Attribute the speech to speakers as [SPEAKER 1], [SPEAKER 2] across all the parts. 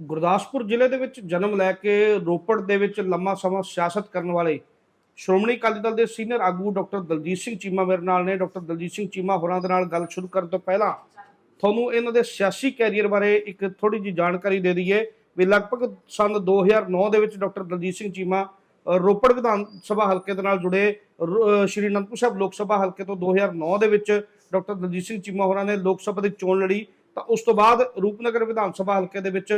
[SPEAKER 1] ਗੁਰਦਾਸਪੁਰ ਜ਼ਿਲ੍ਹੇ ਦੇ ਵਿੱਚ ਜਨਮ ਲੈ ਕੇ ਰੋਪੜ ਦੇ ਵਿੱਚ ਲੰਮਾ ਸਮਾਂ ਸਿਆਸਤ ਕਰਨ ਵਾਲੇ ਸ਼੍ਰੋਮਣੀ ਅਕਾਲੀ ਦਲ ਦੇ ਸੀਨੀਅਰ ਆਗੂ ਡਾਕਟਰ ਦਲਜੀਤ ਸਿੰਘ ਚੀਮਾ ਮੇਰੇ ਨਾਲ ਨੇ। ਡਾਕਟਰ ਦਲਜੀਤ ਸਿੰਘ ਚੀਮਾ ਹੋਰਾਂ ਦੇ ਨਾਲ ਗੱਲ ਸ਼ੁਰੂ ਕਰਨ ਤੋਂ ਪਹਿਲਾਂ ਤੁਹਾਨੂੰ ਇਹਨਾਂ ਦੇ ਸਿਆਸੀ ਕੈਰੀਅਰ ਬਾਰੇ ਇੱਕ ਥੋੜੀ ਜਿਹੀ ਜਾਣਕਾਰੀ ਦੇ ਦਈਏ। ਵੀ ਲਗਭਗ ਸੰਨ 2009 ਦੇ ਵਿੱਚ ਡਾਕਟਰ ਦਲਜੀਤ ਸਿੰਘ ਚੀਮਾ ਰੋਪੜ ਵਿਧਾਨ ਸਭਾ ਹਲਕੇ ਦੇ ਨਾਲ ਜੁੜੇ ਰ- ਸ਼੍ਰੀ ਅਨੰਦਪੁਰ ਸਾਹਿਬ ਲੋਕ ਸਭਾ ਹਲਕੇ ਤੋਂ 2009 ਦੇ ਵਿੱਚ ਡਾਕਟਰ ਦਲਜੀਤ ਸਿੰਘ ਚੀਮਾ ਹੋਰਾਂ ਨੇ ਲੋਕ ਸਭਾ ਦੀ ਚੋਣ ਲੜੀ। ਤਾਂ ਉਸ ਤੋਂ ਬਾਅਦ ਰੂਪਨਗਰ ਵਿਧਾਨ ਸਭਾ ਹਲਕੇ ਦੇ ਵਿੱਚ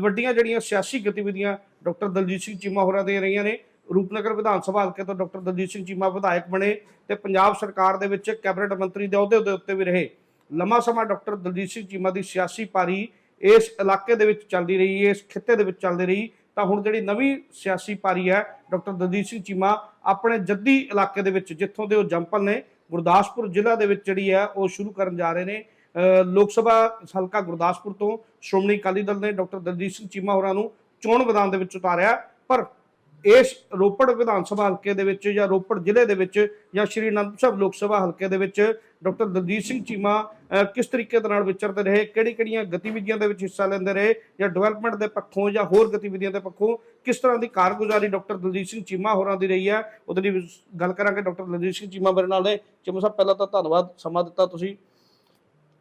[SPEAKER 1] ਵੱਡੀਆਂ ਜਿਹੜੀਆਂ ਸਿਆਸੀ ਗਤੀਵਿਧੀਆਂ ਡਾਕਟਰ ਦਲਜੀਤ ਸਿੰਘ ਚੀਮਾ ਹੋਰਾਂ ਦੀਆਂ ਰਹੀਆਂ ਨੇ, ਰੂਪਨਗਰ ਵਿਧਾਨ ਸਭਾ ਹਲਕੇ ਤੋਂ ਡਾਕਟਰ ਦਲਜੀਤ ਸਿੰਘ ਚੀਮਾ ਵਿਧਾਇਕ ਬਣੇ ਤੇ ਪੰਜਾਬ ਸਰਕਾਰ ਦੇ ਵਿੱਚ ਕੈਬਨਿਟ ਮੰਤਰੀ ਦੇ ਅਹੁਦੇ ਦੇ ਉੱਤੇ ਵੀ ਰਹੇ। ਲੰਮਾ ਸਮਾਂ ਡਾਕਟਰ ਦਲਜੀਤ ਸਿੰਘ ਚੀਮਾ ਦੀ ਸਿਆਸੀ ਪਾਰੀ ਇਸ ਇਲਾਕੇ ਦੇ ਵਿੱਚ ਚੱਲਦੀ ਰਹੀ, ਇਸ ਖਿੱਤੇ ਦੇ ਵਿੱਚ ਚੱਲਦੀ ਰਹੀ, ਤਾਂ ਹੁਣ ਜਿਹੜੀ ਨਵੀਂ ਸਿਆਸੀ ਪਾਰੀ ਹੈ, ਡਾਕਟਰ ਦਲਜੀਤ ਸਿੰਘ ਚੀਮਾ ਆਪਣੇ ਜੱਦੀ ਇਲਾਕੇ ਦੇ ਵਿੱਚ ਜਿੱਥੋਂ ਦੇ ਉਹ ਜੰਪਲ ਨੇ, ਗੁਰਦਾਸਪੁਰ ਜ਼ਿਲ੍ਹਾ ਦੇ ਵਿੱਚ ਜਿਹੜੀ ਹੈ, ਉਹ ਸ਼ੁਰੂ ਕਰਨ ਜਾ ਰਹੇ ਨੇ। ਲੋਕ ਸਭਾ ਹਲਕਾ ਗੁਰਦਾਸਪੁਰ ਤੋਂ ਸ਼੍ਰੋਮਣੀ ਅਕਾਲੀ ਦਲ ਨੇ ਡਾਕਟਰ ਦਲਜੀਤ ਸਿੰਘ ਚੀਮਾ ਹੋਰਾਂ ਨੂੰ ਚੋਣ ਮੈਦਾਨ ਦੇ ਵਿੱਚ ਉਤਾਰਿਆ। ਪਰ ਇਸ ਰੋਪੜ ਵਿਧਾਨ ਸਭਾ ਹਲਕੇ ਦੇ ਵਿੱਚ ਜਾਂ ਰੋਪੜ ਜ਼ਿਲ੍ਹੇ ਦੇ ਵਿੱਚ ਜਾਂ ਸ਼੍ਰੀ ਅਨੰਦਪੁਰ ਸਾਹਿਬ ਲੋਕ ਸਭਾ ਹਲਕੇ ਦੇ ਵਿੱਚ ਡਾਕਟਰ ਦਲਜੀਤ ਸਿੰਘ ਚੀਮਾ ਕਿਸ ਤਰੀਕੇ ਦੇ ਨਾਲ ਵਿਚਰਦੇ ਰਹੇ? ਕਿਹੜੀ ਕਿਹੜੀਆਂ ਗਤੀਵਿਧੀਆਂ ਦੇ ਵਿੱਚ ਹਿੱਸਾ ਲੈਂਦੇ ਰਹੇ? ਜਾਂ ਡਿਵੈਲਪਮੈਂਟ ਦੇ ਪੱਖੋਂ ਜਾਂ ਹੋਰ ਗਤੀਵਿਧੀਆਂ ਦੇ ਪੱਖੋਂ ਕਿਸ ਤਰ੍ਹਾਂ ਦੀ ਕਾਰਗੁਜ਼ਾਰੀ ਡਾਕਟਰ ਦਲਜੀਤ ਸਿੰਘ ਚੀਮਾ ਹੋਰਾਂ ਦੀ ਰਹੀ ਹੈ? ਉਹਦੇ ਲਈ ਗੱਲ ਕਰਾਂਗੇ। ਡਾਕਟਰ ਦਲਜੀਤ ਸਿੰਘ ਚੀਮਾ ਮੇਰੇ ਨਾਲ ਨੇ। ਚੀਮਾ ਸਾਹਿਬ, ਪਹਿਲਾਂ ਤਾਂ ਧੰਨਵਾਦ। ਸਮਾਂ ਦਿੱਤਾ ਤੁਸੀਂ।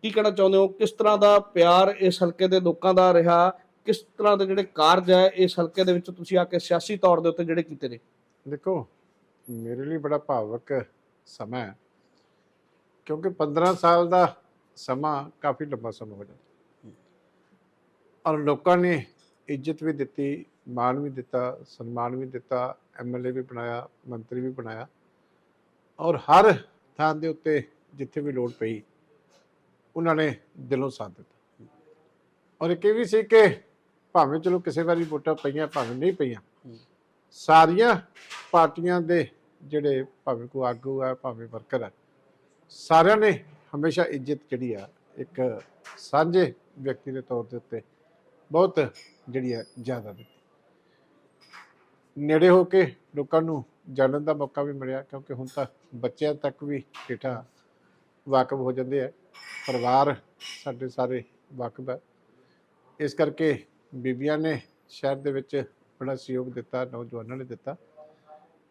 [SPEAKER 1] ਕੀ ਕਹਿਣਾ ਚਾਹੁੰਦੇ ਹੋ? ਕਿਸ ਤਰ੍ਹਾਂ ਦਾ ਪਿਆਰ ਇਸ ਹਲਕੇ ਦੇ ਲੋਕਾਂ ਦਾ ਰਿਹਾ? ਕਿਸ ਤਰ੍ਹਾਂ ਦੇ ਜਿਹੜੇ ਕਾਰਜ ਹੈ ਇਸ ਹਲਕੇ ਦੇ ਵਿੱਚ ਤੁਸੀਂ ਆ ਕੇ ਸਿਆਸੀ ਤੌਰ ਦੇ ਉੱਤੇ ਜਿਹੜੇ ਕੀਤੇ ਨੇ?
[SPEAKER 2] ਦੇਖੋ, ਮੇਰੇ ਲਈ ਬੜਾ ਭਾਵਕ ਸਮਾਂ ਹੈ, ਕਿਉਂਕਿ 15 ਸਾਲ ਦਾ ਸਮਾਂ ਕਾਫੀ ਲੰਬਾ ਸਮਾਂ ਹੋ ਜਾਂਦਾ। ਔਰ ਲੋਕਾਂ ਨੇ ਇੱਜ਼ਤ ਵੀ ਦਿੱਤੀ, ਮਾਣ ਵੀ ਦਿੱਤਾ, ਸਨਮਾਨ ਵੀ ਦਿੱਤਾ ਐਮਐਲਏ ਵੀ ਬਣਾਇਆ, ਮੰਤਰੀ ਵੀ ਬਣਾਇਆ। ਔਰ ਹਰ ਥਾਂ ਦੇ ਉੱਤੇ ਜਿੱਥੇ ਵੀ ਲੋੜ ਪਈ ਉਹਨਾਂ ਨੇ ਦਿਲੋਂ ਸਾਥ ਦਿੱਤਾ। ਔਰ ਇੱਕ ਇਹ ਵੀ ਸੀ ਕਿ ਭਾਵੇਂ ਚਲੋ ਕਿਸੇ ਵਾਰੀ ਵੋਟਾਂ ਪਈਆਂ, ਭਾਵੇਂ ਨਹੀਂ ਪਈਆਂ, ਸਾਰੀਆਂ ਪਾਰਟੀਆਂ ਦੇ ਜਿਹੜੇ ਭਾਵੇਂ ਕੋਈ ਆਗੂ ਆ, ਭਾਵੇਂ ਵਰਕਰ ਆ, ਸਾਰਿਆਂ ਨੇ ਹਮੇਸ਼ਾ ਇੱਜ਼ਤ ਜਿਹੜੀ ਆ, ਇੱਕ ਸਾਂਝੇ ਵਿਅਕਤੀ ਦੇ ਤੌਰ ਦੇ ਉੱਤੇ ਬਹੁਤ ਜਿਹੜੀ ਆ, ਜ਼ਿਆਦਾ ਦਿੱਤੀ। ਨੇੜੇ ਹੋ ਕੇ ਲੋਕਾਂ ਨੂੰ ਜਾਣਨ ਦਾ ਮੌਕਾ ਵੀ ਮਿਲਿਆ, ਕਿਉਂਕਿ ਹੁਣ ਤਾਂ ਬੱਚਿਆਂ ਤੱਕ ਵੀ ਹੇਠਾਂ ਵਾਕਫ ਹੋ ਜਾਂਦੇ ਆ। ਪਰਿਵਾਰ ਸਾਡੇ ਸਾਰੇ ਵਾਕਫ ਹੈ। ਇਸ ਕਰਕੇ ਬੀਬੀਆਂ ਨੇ ਸ਼ਹਿਰ ਦੇ ਵਿੱਚ ਬੜਾ ਸਹਿਯੋਗ ਦਿੱਤਾ, ਨੌਜਵਾਨਾਂ ਨੇ ਦਿੱਤਾ।